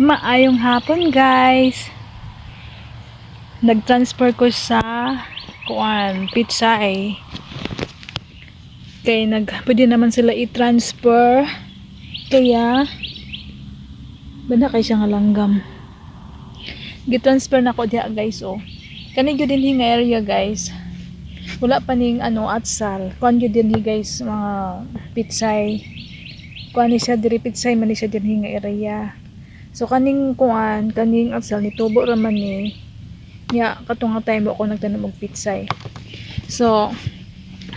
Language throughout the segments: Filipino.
Maayong hapon guys. Nag-transfer ko sa kuan pizza eh. Kaya nag pwede naman sila i-transfer. Kaya banda kay siya nga langgam. Gi-transfer na ko diha guys oh. Kani gyud din nga area guys. Wala pa ning ano atsal. Kuan gyud din hi, guys mga pitsay. Kuan ni siya diri pitsay man ni siya din nga area. So kaning kuan, kaning atsal ni tubo ra man ni. Nya katong time ako nagtanom og pitsay. So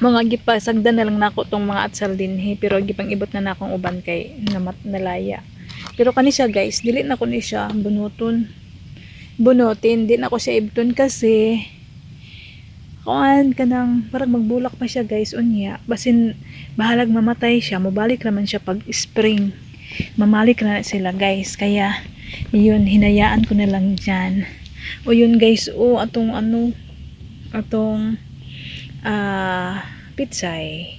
mga gipasagdan na lang nako tong mga atsal dinhi pero gipang ibot na nakong uban kay namat nalaya. Pero kani siya guys, dili na ko ni siya bunuton. Bunutin, di na ko siya ibton kasi kuan kanang parang magbulak pa siya guys unya basin bahalag mamatay siya mobalik naman siya pag spring mamalik na sila guys. Kaya yun hinayaan ko na lang dyan. O yun guys o atong ano atong ah pitsay.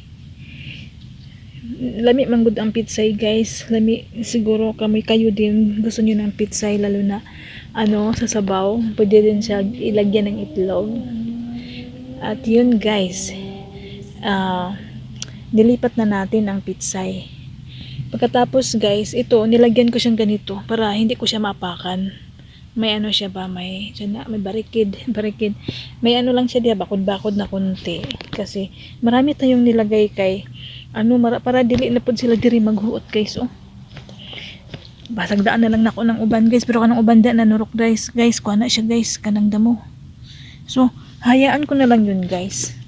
Lami man gud ang pitsay guys. Lami siguro kami kayo din gusto niyo ng pitsay lalo na ano sa sabaw. Pwede din siya ilagyan ng itlog. At yun guys ah nilipat na natin ang pitsay Pagkatapos guys, ito nilagyan ko siyang ganito para hindi ko siya mapakan. May ano siya ba, may siya na, may barikid, barikid. May ano lang siya diya, bakod-bakod na konti. Kasi marami tayong nilagay kay ano mara, para dili na pud sila diri maghuot guys oh. Basag daan na lang nako ng uban guys, pero kanang uban da na nurok guys. Guys, kuha na siya guys, kanang damo. So, hayaan ko na lang yun guys.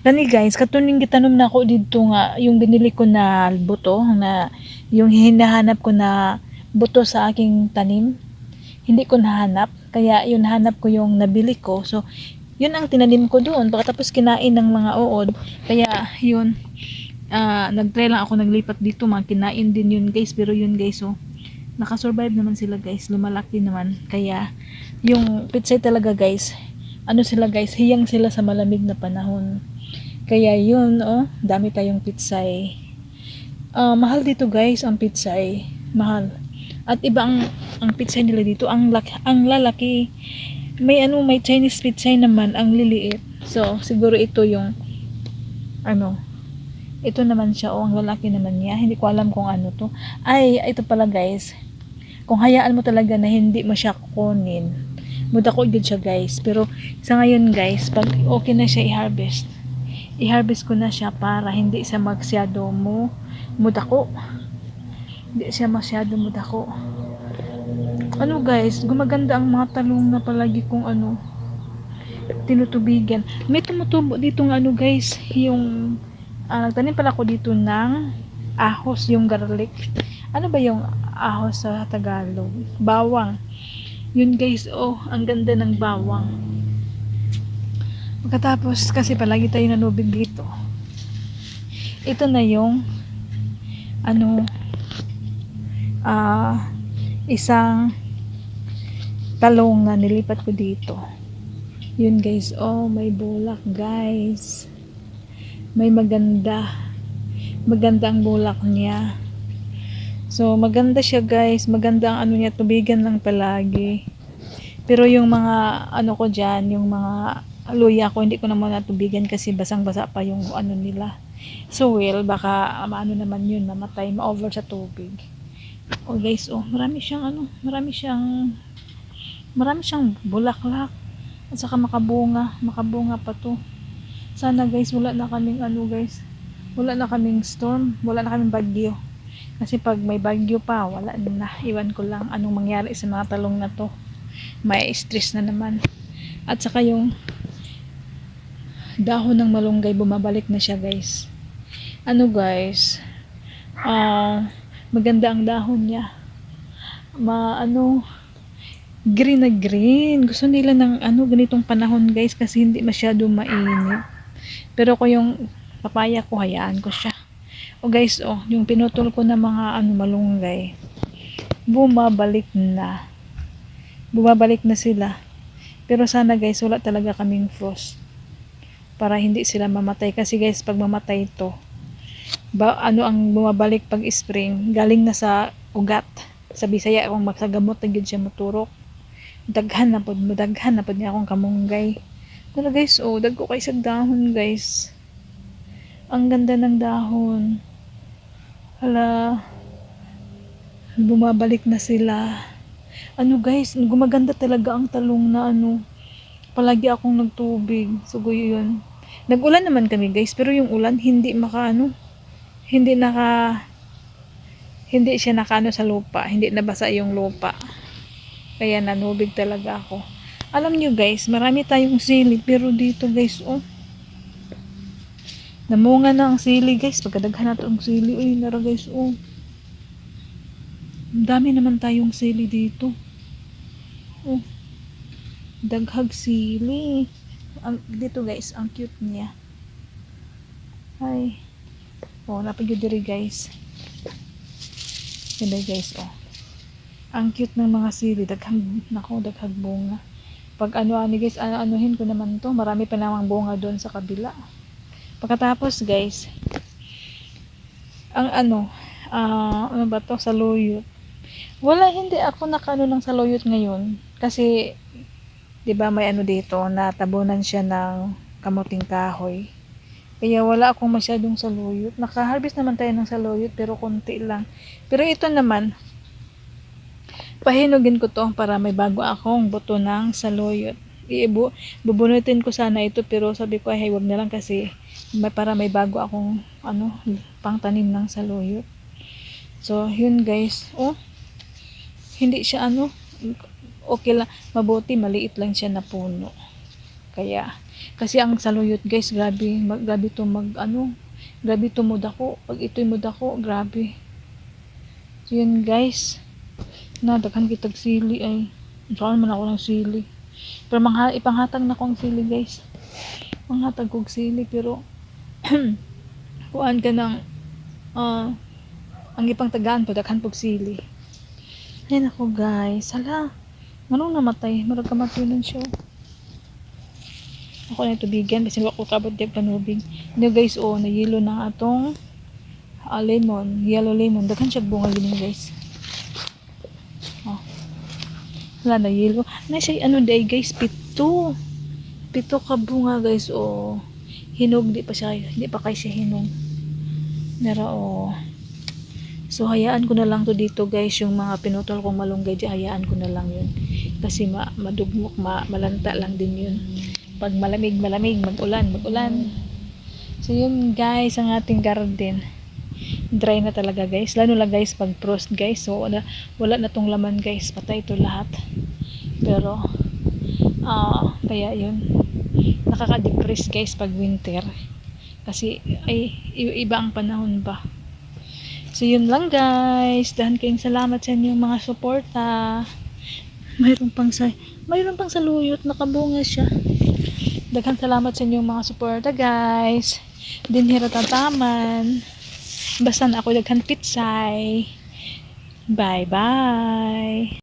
Kani guys, katuning gitanom na ako dito nga yung binili ko na buto na yung hinahanap ko na buto sa aking tanim. Hindi ko nahanap, kaya yun hanap ko yung nabili ko. So, yun ang tinanim ko doon. Pagkatapos kinain ng mga uod, kaya yun ah nagtry lang ako naglipat dito, mga kinain din yun guys, pero yun guys, oh, nakasurvive naman sila guys, lumalaki naman. Kaya yung pitsay talaga guys, ano sila guys, hiyang sila sa malamig na panahon. Kaya yun, oh, dami tayong pitsay. Ah, mahal dito guys, ang pitsay. Mahal. At iba ang, ang pitsay nila dito, ang, ang lalaki. May ano, may Chinese pitsay naman, ang liliit. So, siguro ito yung, ano, ito naman siya, oh, ang lalaki naman niya. Hindi ko alam kung ano to. Ay, ito pala guys. Kung hayaan mo talaga na hindi mo siya kunin, muda ko good siya guys. Pero, sa ngayon guys, pag okay na siya i-harvest, i-harvest ko na siya para hindi siya masyado mo mudako. Hindi siya masyado mudako. Ano guys, gumaganda ang mga talong na palagi kong ano tinutubigan. May tumutubo dito ng ano guys, yung ah, nagtanim pala ako dito ng ahos, yung garlic. Ano ba yung ahos sa Tagalog? Bawang. Yun guys, oh, ang ganda ng bawang. Pagkatapos, kasi palagi tayo nanubig dito. Ito na yung, ano, ah, isang talong na nilipat ko dito. Yun guys, oh, may bulak guys. May maganda. Maganda ang bulak niya. So, maganda siya guys. Maganda ang ano niya, tubigan lang palagi. Pero yung mga, ano ko dyan, yung mga luya ko, hindi ko naman natubigan kasi basang-basa pa yung ano nila. So, well, baka um, ano naman yun, mamatay, ma-over sa tubig. Oh guys, oh, marami siyang ano, marami siyang marami siyang bulaklak. At saka makabunga, makabunga pa to. Sana guys, wala na kaming ano guys, wala na kaming storm, wala na kaming bagyo. Kasi pag may bagyo pa, wala na. Iwan ko lang anong mangyari sa mga talong na to. May stress na naman. At saka yung dahon ng malunggay, bumabalik na siya guys. Ano guys, ah, maganda ang dahon niya. Ma, ano, green na green. Gusto nila ng ano, ganitong panahon guys kasi hindi masyado mainit. Pero ko yung papaya ko, hayaan ko siya. O guys, oh, yung pinutol ko na mga ano, malunggay, bumabalik na. Bumabalik na sila. Pero sana guys, wala talaga kaming frost. Para hindi sila mamatay. Kasi guys, pag mamatay ito, ba, ano ang bumabalik pag spring, galing na sa ugat. sa Bisaya akong magsagamot na gyud siya moturok daghan na pod mo daghan na pod niya akong kamunggay. Pero guys oh dagko kay sa dahon guys. Ang ganda ng dahon. Hala. Bumabalik na sila. Ano guys gumaganda talaga ang talong na ano palagi akong nagtubig. Sugoy yun nagulan naman kami guys pero yung ulan hindi maka ano hindi naka hindi siya nakaano sa lupa hindi nabasa yung lupa. Kaya nanubig talaga ako. Alam nyo guys marami tayong sili pero dito guys oh. Namunga na ang sili guys. Pagkadaghan nato ang sili uy nara guys oh. Dami naman tayong sili dito. Oh. Daghag sili ang, dito guys ang cute niya ay oh napagyo diri guys Ganda guys, oh. Ang cute ng mga sili. Daghang, nako, daghang bunga. Pag ano, ano guys, ano, anuhin ko naman to. Marami pa namang bunga doon sa kabila. Pagkatapos guys, ang ano, ah, ano ba to, saluyot. Wala, hindi ako nakano ng saluyot ngayon. Kasi, di ba may ano dito, natabunan siya ng kamuting kahoy. Kaya wala akong masyadong saluyot. Nakaharvest naman tayo ng saluyot pero konti lang. Pero ito naman, pahinugin ko to para may bago akong buto ng saluyot. Iibu, bubunutin ko sana ito pero sabi ko ay wag na lang kasi may, para may bago akong ano, pangtanim ng saluyot. So, yun guys. Oh, hindi siya ano, okay lang, mabuti, maliit lang siya na puno. Kaya, kasi ang saluyot guys, grabe, mag, grabe to mag, ano, grabe to mudako. Pag ito'y mudako, grabe. So yun guys, na, daghan kitag sili ay, saan man ako ng sili. Pero mangha, ipanghatag na ko ang sili guys. Manghatag kog sili, pero, kuan ka ng, ah, ang ipang tagaan po, daghan pog sili. Ay nako guys, hala, manong namatay, marag kamatay nun siya. Ako na tubigan kasi wako kabot di panubig. Nyo guys oh, na yelo na atong ah, lemon, yellow lemon. Daghan siya bunga gini guys. Oh. Wala na yelo. Na siya ano day guys, pito. Pito ka bunga guys oh. Hinog di pa siya, hindi pa kay siya hinog. Nara oh. So hayaan ko na lang to dito guys, yung mga pinutol kong malunggay di hayaan ko na lang yun. Kasi ma madugmok, ma malanta lang din yun. Pag malamig malamig magulan magulan. So yun guys ang ating garden. Dry na talaga guys. Lalo lang guys pag frost guys. So wala, wala na tong laman guys. Patay ito lahat. Pero ah kaya yun. Nakaka-depress guys pag winter. Kasi ay iba ang panahon ba? So yun lang guys. Dahan kayong salamat sa inyong mga suporta mayroon pang sa mayroon pang saluyot nakabunga siya Daghang salamat sa inyong mga suporta guys. Dinhira tataman. Basta na ako daghan pitsay. Bye bye.